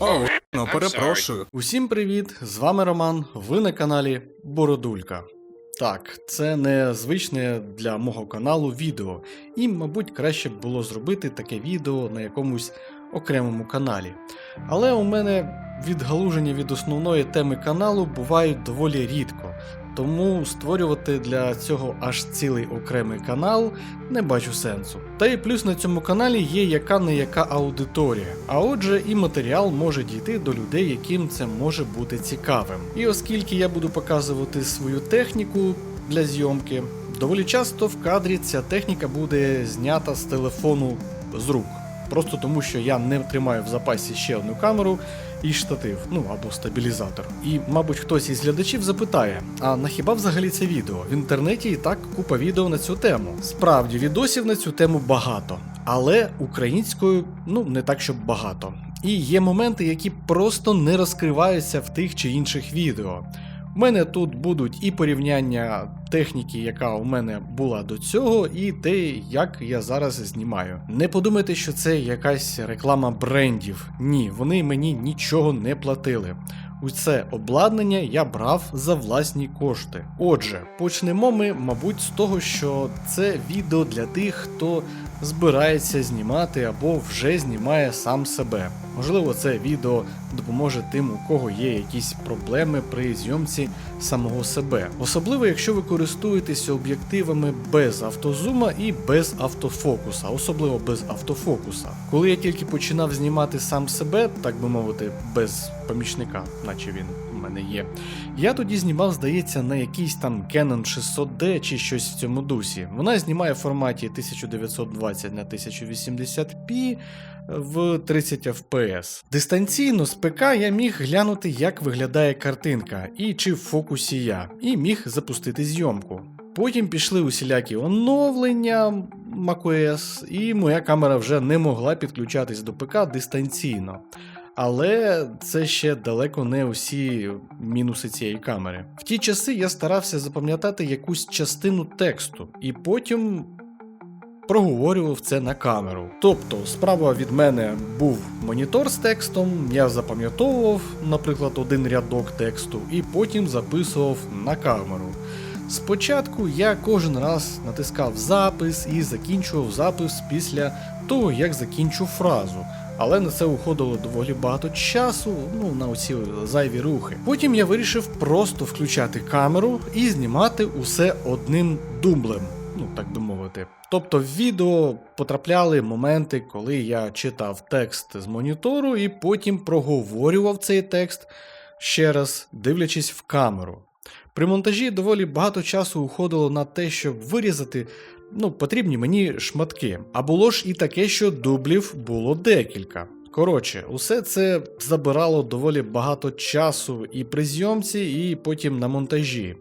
О, ну перепрошую. Усім привіт! З вами Роман. Ви на каналі Бородулька. Так, це не звичне для мого каналу відео, і, мабуть, краще б було зробити таке відео на якомусь окремому каналі. Але у мене відгалуження від основної теми каналу бувають доволі рідко, тому створювати для цього аж цілий окремий канал не бачу сенсу. Та й плюс на цьому каналі є яка не яка аудиторія, а отже, і матеріал може дійти до людей, яким це може бути цікавим. І оскільки я буду показувати свою техніку для зйомки, доволі часто в кадрі ця техніка буде знята з телефону з рук. Просто тому, що я не тримаю в запасі ще одну камеру і штатив, ну або стабілізатор. І, мабуть, хтось із глядачів запитає: а на хіба взагалі це відео? В інтернеті і так купа відео на цю тему. Справді, відосів на цю тему багато, але українською ну не так, щоб багато. І є моменти, які просто не розкриваються в тих чи інших відео. У мене тут будуть і порівняння техніки, яка у мене була до цього, і те, як я зараз знімаю. Не подумайте, що це якась реклама брендів. Ні, вони мені нічого не платили. Усе обладнання я брав за власні кошти. Отже, почнемо ми, мабуть, з того, що це відео для тих, хто збирається знімати або вже знімає сам себе. Можливо, це відео допоможе тим, у кого є якісь проблеми при зйомці самого себе. Особливо, якщо ви користуєтеся об'єктивами без автозума і без автофокуса, особливо без автофокуса. Коли я тільки починав знімати сам себе, так би мовити, без помічника, наче він у мене є. Я тоді знімав, здається, на якийсь там Canon 600D чи щось в цьому дусі. Вона знімає в форматі 1920 на 1080p в 30 fps. Дистанційно з ПК я міг глянути, як виглядає картинка і чи в фокусі я, і міг запустити зйомку. Потім пішли усілякі оновлення macOS, і моя камера вже не могла підключатись до ПК дистанційно. Але це ще далеко не усі мінуси цієї камери. В ті часи я старався запам'ятати якусь частину тексту, і потім проговорював це на камеру. Тобто, справа від мене був монітор з текстом, я запам'ятовував, наприклад, один рядок тексту, і потім записував на камеру. Спочатку я кожен раз натискав запис і закінчував запис після того, як закінчу фразу. Але на це уходило доволі багато часу, ну на оці зайві рухи. Потім я вирішив просто включати камеру і знімати усе одним дублем, ну так би мовити. Тобто в відео потрапляли моменти, коли я читав текст з монітору і потім проговорював цей текст ще раз, дивлячись в камеру. При монтажі доволі багато часу уходило на те, щоб вирізати ну, потрібні мені шматки. А було ж і таке, що дублів було декілька. Коротше, усе це забирало доволі багато часу і при зйомці, і потім на монтажі.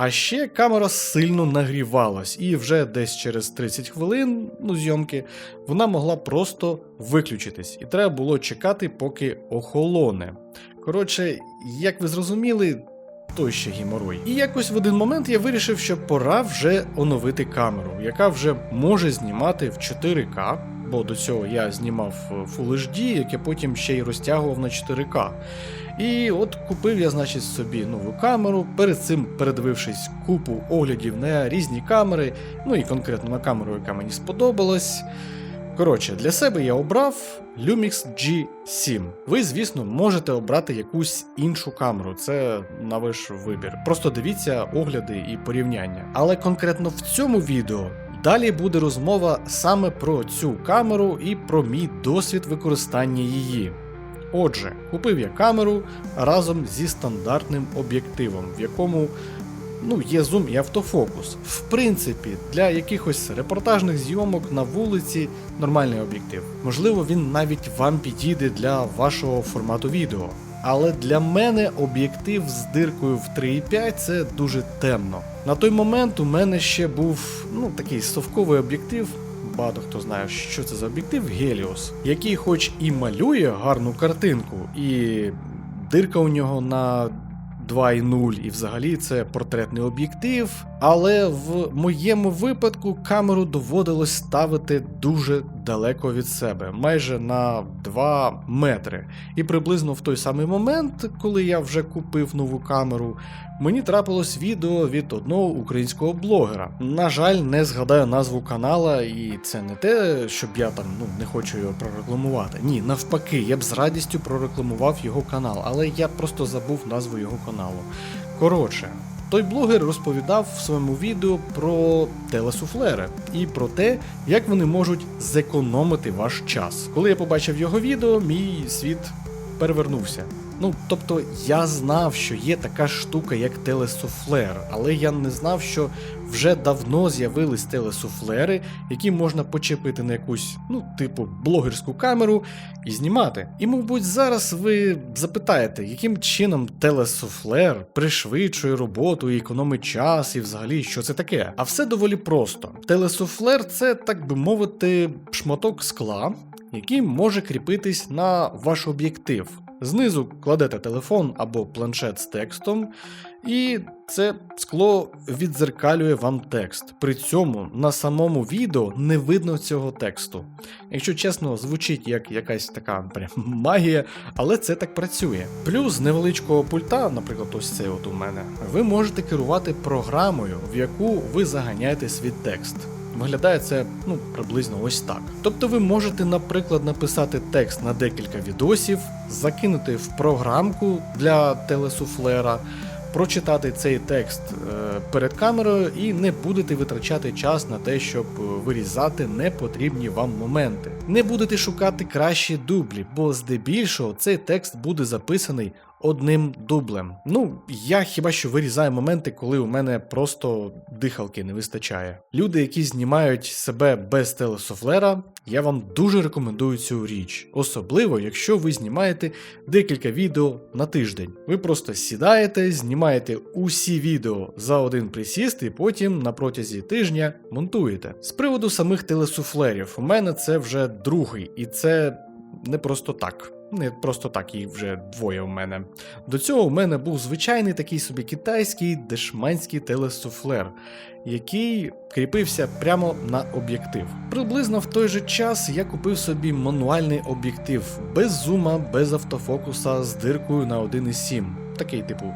А ще камера сильно нагрівалась, і вже десь через 30 хвилин ну, зйомки вона могла просто виключитись, і треба було чекати, поки охолоне. Коротше, як ви зрозуміли, той ще геморой. І якось в один момент я вирішив, що пора вже оновити камеру, яка вже може знімати в 4К, бо до цього я знімав в Full HD, яке потім ще й розтягував на 4К. І от купив я, значить, собі нову камеру, перед цим передивившись купу оглядів на різні камери, ну і конкретно на камеру, яка мені сподобалась. Коротше, для себе я обрав Lumix G7. Ви, звісно, можете обрати якусь іншу камеру, це на ваш вибір. Просто дивіться огляди і порівняння. Але конкретно в цьому відео далі буде розмова саме про цю камеру і про мій досвід використання її. Отже, купив я камеру разом зі стандартним об'єктивом, в якому ну, є зум і автофокус. В принципі, для якихось репортажних зйомок на вулиці нормальний об'єктив. Можливо, він навіть вам підійде для вашого формату відео. Але для мене об'єктив з диркою в 3,5 це дуже темно. На той момент у мене ще був ну, такий совковий об'єктив. Багато хто знає, що це за об'єктив Геліос, який хоч і малює гарну картинку, і дирка у нього на 2.0, і взагалі це портретний об'єктив. Але в моєму випадку камеру доводилось ставити дуже далеко від себе, майже на 2 метри. І приблизно в той самий момент, коли я вже купив нову камеру, мені трапилось відео від одного українського блогера. На жаль, не згадаю назву канала, і це не те, щоб я там ну не хочу його прорекламувати. Ні, навпаки, я б з радістю прорекламував його канал, але я просто забув назву його каналу. Коротше. Той блогер розповідав в своєму відео про телесуфлери і про те, як вони можуть зекономити ваш час. Коли я побачив його відео, мій світ перевернувся. Ну, тобто я знав, що є така штука, як телесуфлер, але я не знав, що вже давно з'явились телесуфлери, які можна почепити на якусь, ну, типу, блогерську камеру і знімати. І, мабуть, зараз ви запитаєте, яким чином телесуфлер пришвидшує роботу і економить час, і взагалі що це таке? А все доволі просто. Телесуфлер це, так би мовити, шматок скла, який може кріпитись на ваш об'єктив. Знизу кладете телефон або планшет з текстом, і це скло відзеркалює вам текст. При цьому на самому відео не видно цього тексту. Якщо чесно, звучить як якась така прям магія, але це так працює. Плюс з невеличкого пульта, наприклад, ось цей от у мене, ви можете керувати програмою, в яку ви заганяєте свій текст. Виглядає це ну приблизно ось так. Тобто ви можете, наприклад, написати текст на декілька відосів, закинути в програмку для телесуфлера, прочитати цей текст е, перед камерою і не будете витрачати час на те, щоб е, вирізати непотрібні вам моменти. Не будете шукати кращі дублі, бо здебільшого цей текст буде записаний одним дублем. Ну, я хіба що вирізаю моменти, коли у мене просто дихалки не вистачає. Люди, які знімають себе без телесофлера, я вам дуже рекомендую цю річ, особливо якщо ви знімаєте декілька відео на тиждень. Ви просто сідаєте, знімаєте усі відео за один присіст і потім на протязі тижня монтуєте. З приводу самих телесуфлерів, у мене це вже другий, і це не просто так. Не просто так, їх вже двоє у мене. До цього у мене був звичайний такий собі китайський дешманський телесуфлер, який кріпився прямо на об'єктив. Приблизно в той же час я купив собі мануальний об'єктив без зума, без автофокуса з диркою на 1,7. Такий типу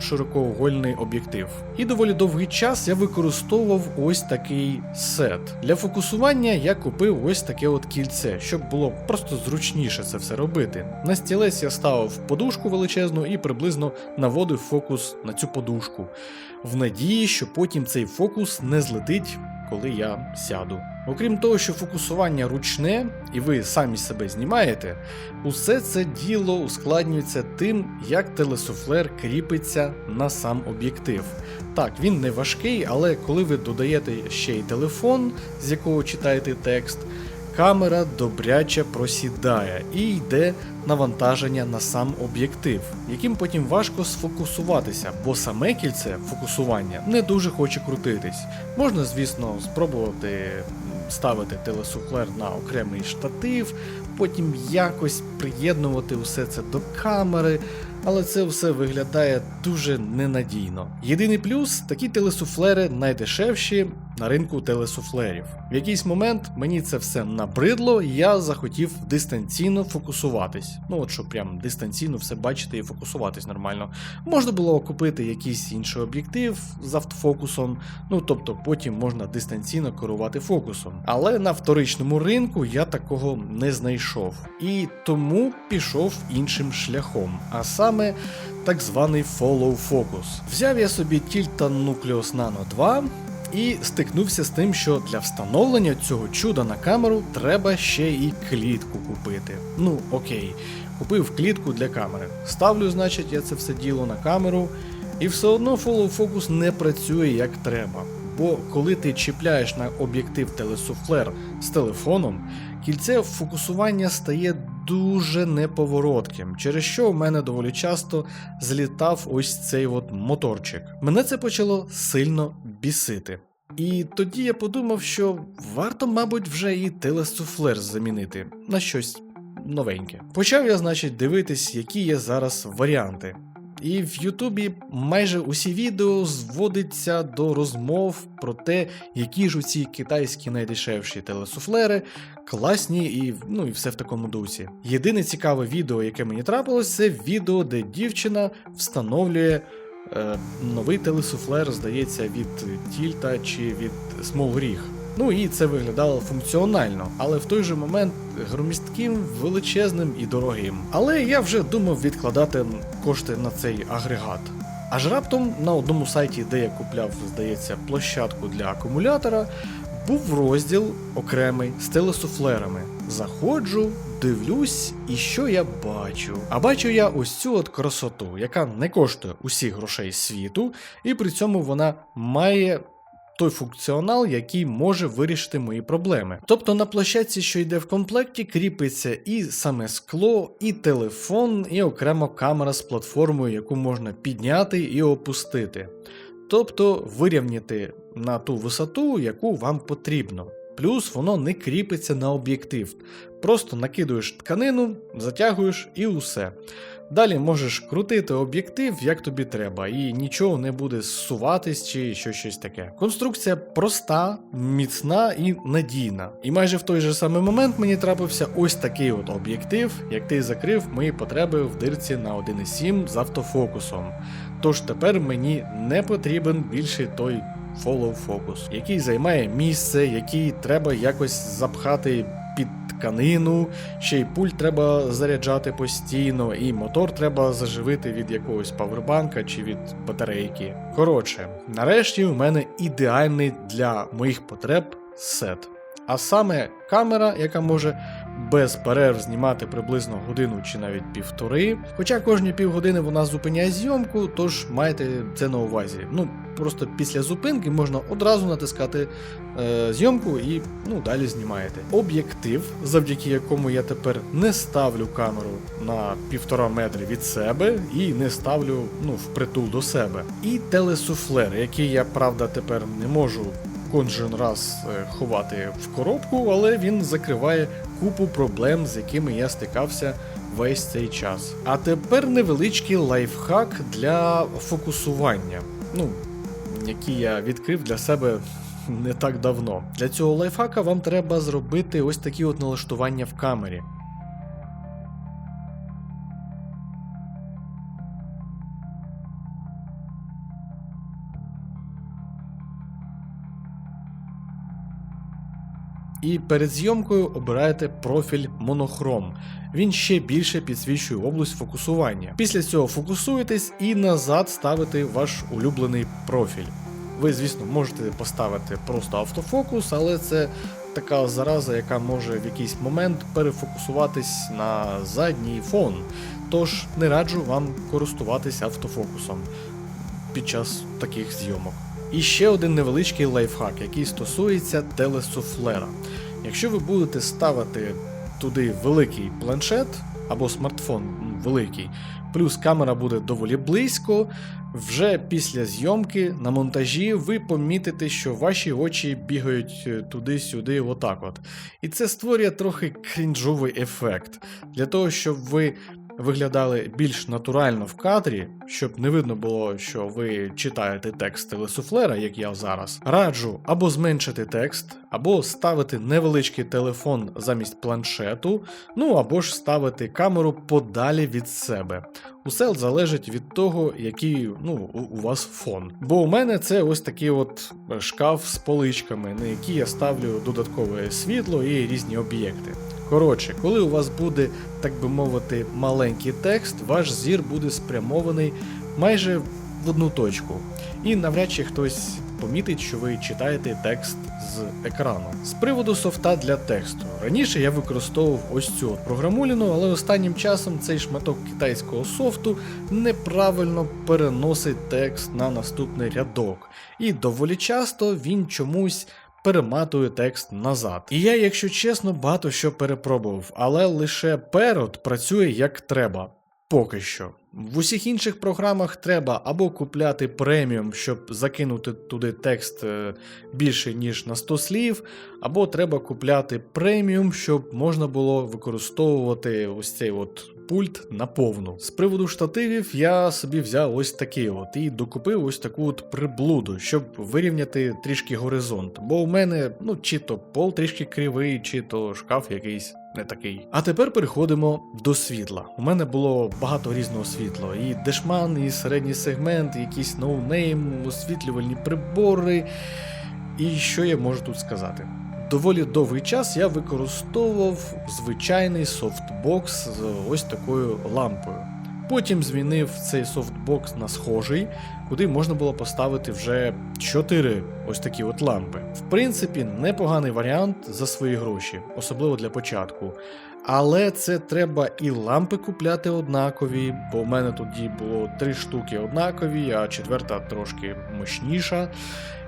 широкоугольний об'єктив. І доволі довгий час я використовував ось такий сет. Для фокусування я купив ось таке от кільце, щоб було просто зручніше це все робити. На стілець я ставив подушку величезну і приблизно наводив фокус на цю подушку, в надії, що потім цей фокус не злетить, коли я сяду. Окрім того, що фокусування ручне, і ви самі себе знімаєте, усе це діло ускладнюється тим, як телесуфлер кріпиться на сам об'єктив. Так, він не важкий, але коли ви додаєте ще й телефон, з якого читаєте текст, камера добряче просідає і йде навантаження на сам об'єктив, яким потім важко сфокусуватися, бо саме кільце фокусування не дуже хоче крутитись. Можна, звісно, спробувати ставити телесуфлер на окремий штатив, потім якось приєднувати усе це до камери, але це все виглядає дуже ненадійно. Єдиний плюс такі телесуфлери найдешевші на ринку телесуфлерів. В якийсь момент мені це все набридло, і я захотів дистанційно фокусуватись. Ну от щоб прям дистанційно все бачити і фокусуватись нормально. Можна було купити якийсь інший об'єктив з автофокусом, ну тобто потім можна дистанційно керувати фокусом. Але на вторичному ринку я такого не знайшов. І тому пішов іншим шляхом, а саме так званий follow focus. Взяв я собі Tiltan Nucleus Nano 2 і стикнувся з тим, що для встановлення цього чуда на камеру треба ще і клітку купити. Ну окей, купив клітку для камери. Ставлю, значить, я це все діло на камеру, і все одно follow focus не працює як треба. Бо коли ти чіпляєш на об'єктив телесуфлер з телефоном, кільце фокусування стає дуже неповоротким, через що у мене доволі часто злітав ось цей от моторчик. Мене це почало сильно бісити. І тоді я подумав, що варто, мабуть, вже і телесуфлер замінити на щось новеньке. Почав я, значить, дивитись, які є зараз варіанти. І в Ютубі майже усі відео зводиться до розмов про те, які ж у ці китайські найдешевші телесуфлери класні і ну і все в такому дусі. Єдине цікаве відео, яке мені трапилось, це відео, де дівчина встановлює новий телесуфлер, здається, від Тільта чи від Small Ну і це виглядало функціонально, але в той же момент громістким, величезним і дорогим. Але я вже думав відкладати кошти на цей агрегат. Аж раптом на одному сайті, де я купляв, здається, площадку для акумулятора, був розділ окремий з телесуфлерами. Заходжу, дивлюсь, і що я бачу? А бачу я ось цю от красоту, яка не коштує усіх грошей світу, і при цьому вона має той функціонал, який може вирішити мої проблеми. Тобто на площадці, що йде в комплекті, кріпиться і саме скло, і телефон, і окремо камера з платформою, яку можна підняти і опустити. Тобто вирівняти на ту висоту, яку вам потрібно. Плюс воно не кріпиться на об'єктив. Просто накидуєш тканину, затягуєш і усе. Далі можеш крутити об'єктив, як тобі треба, і нічого не буде зсуватись чи що щось таке. Конструкція проста, міцна і надійна. І майже в той же самий момент мені трапився ось такий от об'єктив, який закрив мої потреби в дирці на 1.7 з автофокусом. Тож тепер мені не потрібен більше той follow focus, який займає місце, який треба якось запхати під тканину, ще й пульт треба заряджати постійно, і мотор треба заживити від якогось павербанка чи від батарейки. Коротше, нарешті у мене ідеальний для моїх потреб сет. А саме камера, яка може без перерв знімати приблизно годину чи навіть півтори. Хоча кожні півгодини вона зупиняє зйомку, тож майте це на увазі. Ну, просто після зупинки можна одразу натискати е, зйомку і ну, далі знімаєте. Об'єктив, завдяки якому я тепер не ставлю камеру на півтора метри від себе і не ставлю ну, впритул до себе. І телесуфлер, який я правда тепер не можу кожен раз е, ховати в коробку, але він закриває купу проблем, з якими я стикався весь цей час. А тепер невеличкий лайфхак для фокусування. Ну, який я відкрив для себе не так давно. Для цього лайфхака вам треба зробити ось такі от налаштування в камері. І перед зйомкою обираєте профіль монохром. Він ще більше підсвічує область фокусування. Після цього фокусуєтесь і назад ставите ваш улюблений профіль. Ви, звісно, можете поставити просто автофокус, але це така зараза, яка може в якийсь момент перефокусуватись на задній фон. Тож не раджу вам користуватися автофокусом під час таких зйомок. І ще один невеличкий лайфхак, який стосується телесуфлера. Якщо ви будете ставити туди великий планшет або смартфон великий, плюс камера буде доволі близько, вже після зйомки на монтажі ви помітите, що ваші очі бігають е, туди-сюди, отак от. І це створює трохи крінжовий ефект. Для того, щоб ви виглядали більш натурально в кадрі, щоб не видно було, що ви читаєте текст телесуфлера, як я зараз, раджу або зменшити текст, або ставити невеличкий телефон замість планшету, ну або ж ставити камеру подалі від себе. Усе залежить від того, який ну, у- вас фон. Бо у мене це ось такий от шкаф з поличками, на які я ставлю додаткове світло і різні об'єкти. Коротше, коли у вас буде, так би мовити, маленький текст, ваш зір буде спрямований майже в одну точку. І навряд чи хтось помітить, що ви читаєте текст з екрану. З приводу софта для тексту. Раніше я використовував ось цю програмуліну, але останнім часом цей шматок китайського софту неправильно переносить текст на наступний рядок. І доволі часто він чомусь перематую текст назад. І я, якщо чесно, багато що перепробував, але лише перед працює як треба. Поки що. В усіх інших програмах треба або купляти преміум, щоб закинути туди текст е, більше, ніж на 100 слів, або треба купляти преміум, щоб можна було використовувати ось цей от пульт на повну. З приводу штативів я собі взяв ось такий от і докупив ось таку от приблуду, щоб вирівняти трішки горизонт. Бо у мене, ну, чи то пол трішки кривий, чи то шкаф якийсь не такий. А тепер переходимо до світла. У мене було багато різного світла. І дешман, і середній сегмент, і якісь ноунейм, освітлювальні прибори. І що я можу тут сказати? Доволі довгий час я використовував звичайний софтбокс з ось такою лампою. Потім змінив цей софтбокс на схожий, куди можна було поставити вже 4 ось такі от лампи. В принципі, непоганий варіант за свої гроші, особливо для початку. Але це треба і лампи купляти однакові, бо в мене тоді було три штуки однакові, а четверта трошки мощніша.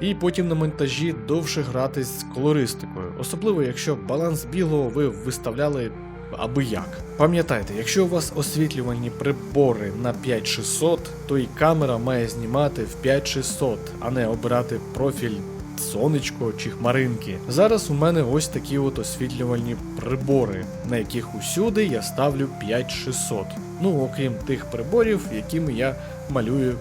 І потім на монтажі довше гратись з колористикою, особливо якщо баланс білого ви виставляли аби як. Пам'ятайте, якщо у вас освітлювальні прибори на 5600, то і камера має знімати в 5600, а не обирати профіль. Сонечко чи хмаринки. Зараз у мене ось такі от освітлювальні прибори, на яких усюди я ставлю 5600. Ну окрім тих приборів, якими я малюю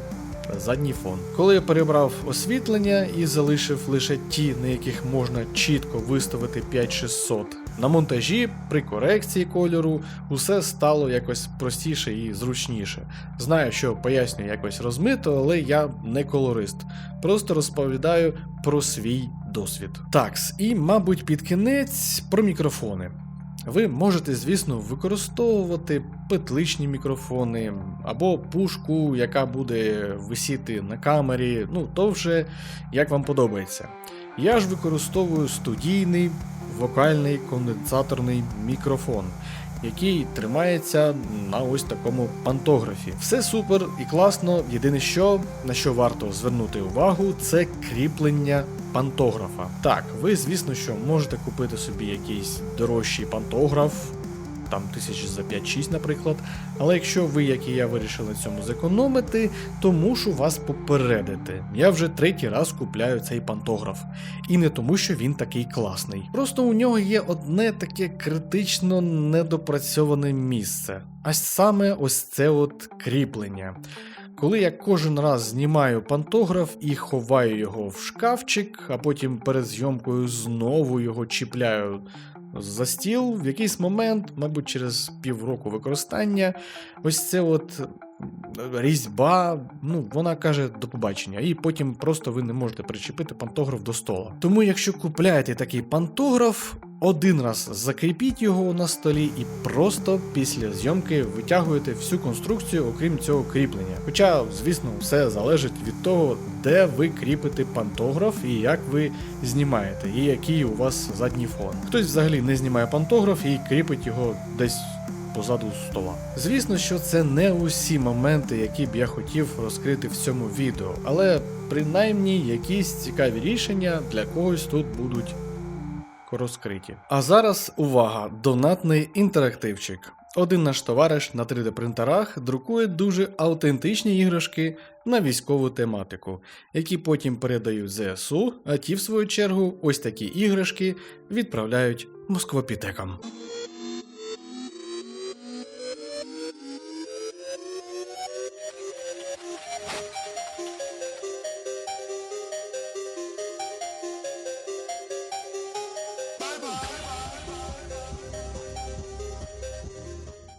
задній фон. Коли я перебрав освітлення і залишив лише ті, на яких можна чітко виставити 5600, на монтажі при корекції кольору усе стало якось простіше і зручніше. Знаю, що пояснюю якось розмито, але я не колорист. Просто розповідаю про свій досвід. Такс, і, мабуть, під кінець про мікрофони. Ви можете, звісно, використовувати петличні мікрофони або пушку, яка буде висіти на камері, ну то вже як вам подобається. Я ж використовую студійний вокальний конденсаторний мікрофон, який тримається на ось такому пантографі. Все супер і класно. Єдине, що на що варто звернути увагу, це кріплення пантографа. Так, ви, звісно, що можете купити собі якийсь дорожчий пантограф. Там тисяч за 5-6, наприклад. Але якщо ви, як і я, вирішили цьому зекономити, то мушу вас попередити. Я вже третій раз купляю цей пантограф. І не тому, що він такий класний. Просто у нього є одне таке критично недопрацьоване місце. А саме ось це от кріплення. Коли я кожен раз знімаю пантограф і ховаю його в шкафчик, а потім перед зйомкою знову його чіпляю за стіл, в якийсь момент, мабуть, через півроку використання, ось це от різьба, ну, вона каже до побачення, і потім просто ви не можете причепити пантограф до стола. Тому, якщо купляєте такий пантограф, один раз закріпіть його на столі і просто після зйомки витягуєте всю конструкцію, окрім цього кріплення. Хоча, звісно, все залежить від того, де ви кріпите пантограф і як ви знімаєте, і який у вас задній фон. Хтось взагалі не знімає пантограф і кріпить його десь позаду стола. Звісно, що це не усі моменти, які б я хотів розкрити в цьому відео, але принаймні якісь цікаві рішення для когось тут будуть розкриті. А зараз увага! Донатний інтерактивчик. Один наш товариш на 3D принтерах друкує дуже автентичні іграшки на військову тематику, які потім передають ЗСУ, а ті, в свою чергу, ось такі іграшки відправляють москвопітекам.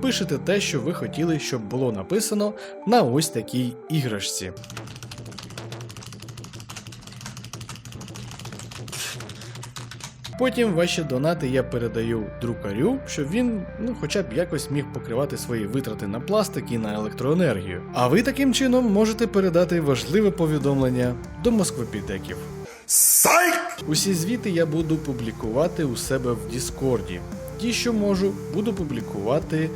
пишете те, що ви хотіли, щоб було написано на ось такій іграшці. Потім ваші донати я передаю друкарю, щоб він ну, хоча б якось міг покривати свої витрати на пластик і на електроенергію. А ви таким чином можете передати важливе повідомлення до москвопідеків. Усі звіти я буду публікувати у себе в Діскорді. Ті, що можу, буду публікувати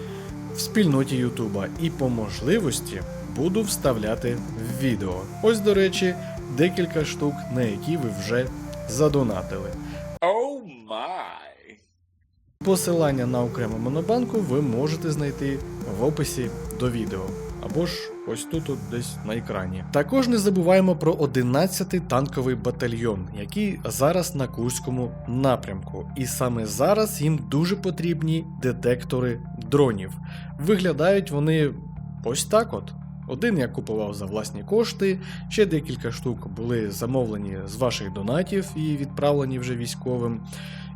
в спільноті Ютуба і по можливості буду вставляти в відео. Ось, до речі, декілька штук, на які ви вже задонатили. Oh my. Посилання на окрему монобанку ви можете знайти в описі до відео. Або ж ось тут от десь на екрані. Також не забуваємо про 11-й танковий батальйон, який зараз на Курському напрямку. І саме зараз їм дуже потрібні детектори дронів. Виглядають вони ось так от. Один я купував за власні кошти, ще декілька штук були замовлені з ваших донатів і відправлені вже військовим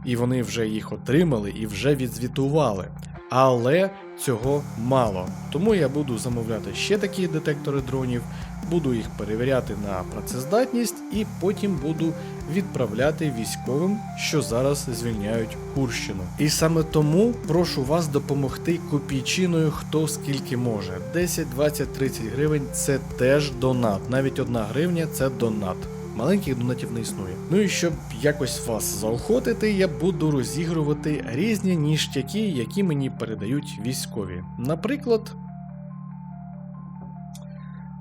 і вони вже їх отримали і вже відзвітували. Але цього мало. Тому я буду замовляти ще такі детектори дронів, буду їх перевіряти на працездатність і потім буду відправляти військовим, що зараз звільняють Курщину. І саме тому прошу вас допомогти копійчиною хто скільки може. 10, 20, 30 гривень це теж донат. Навіть одна гривня це донат. Маленьких донатів не існує. Ну і щоб якось вас заохотити, я буду розігрувати різні ніштяки, які мені передають військові. Наприклад,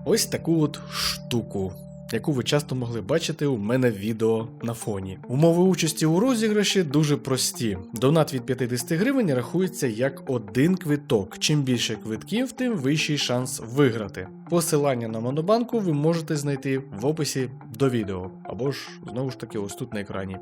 ось таку от штуку. Яку ви часто могли бачити у мене в відео на фоні. Умови участі у розіграші дуже прості. Донат від 50 гривень рахується як один квиток. Чим більше квитків, тим вищий шанс виграти. Посилання на монобанку ви можете знайти в описі до відео, або ж знову ж таки ось тут на екрані.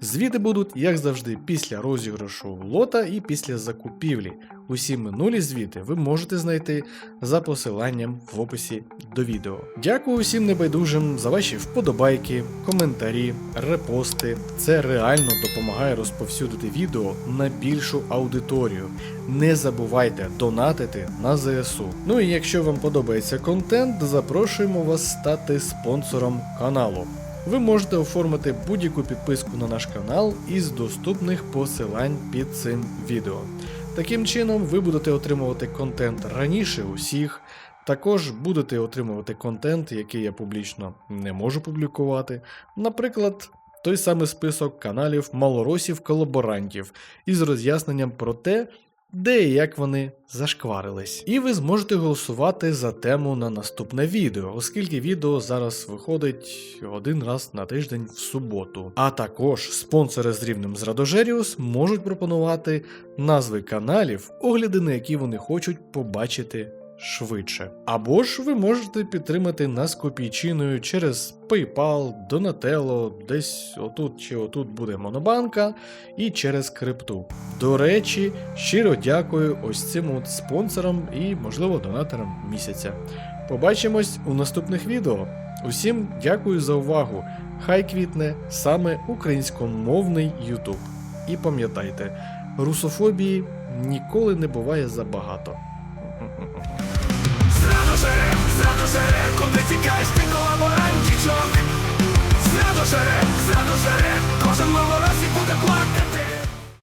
Звіти будуть, як завжди, після розіграшу лота і після закупівлі. Усі минулі звіти ви можете знайти за посиланням в описі до відео. Дякую усім небайдужим за ваші вподобайки, коментарі, репости. Це реально допомагає розповсюдити відео на більшу аудиторію. Не забувайте донатити на ЗСУ. Ну і якщо вам подобається контент, запрошуємо вас стати спонсором каналу. Ви можете оформити будь-яку підписку на наш канал із доступних посилань під цим відео. Таким чином, ви будете отримувати контент раніше усіх. Також будете отримувати контент, який я публічно не можу публікувати. Наприклад, той самий список каналів малоросів-колаборантів із роз'ясненням про те, де і як вони зашкварились. І ви зможете голосувати за тему на наступне відео, оскільки відео зараз виходить один раз на тиждень в суботу. А також спонсори з рівнем з Радожеріус можуть пропонувати назви каналів, огляди на які вони хочуть побачити швидше. Або ж ви можете підтримати нас копійчиною через PayPal, Donatello, десь отут чи отут буде Монобанка, і через крипту. До речі, щиро дякую ось цим от спонсорам і, можливо, донаторам місяця. Побачимось у наступних відео. Усім дякую за увагу. Хай квітне саме українськомовний YouTube. І пам'ятайте, русофобії ніколи не буває забагато. Зрадожере, зрадожере, куди тікаєш ти колаборантічок Зрадожере, зрадожере, кожен малораз і буде плакати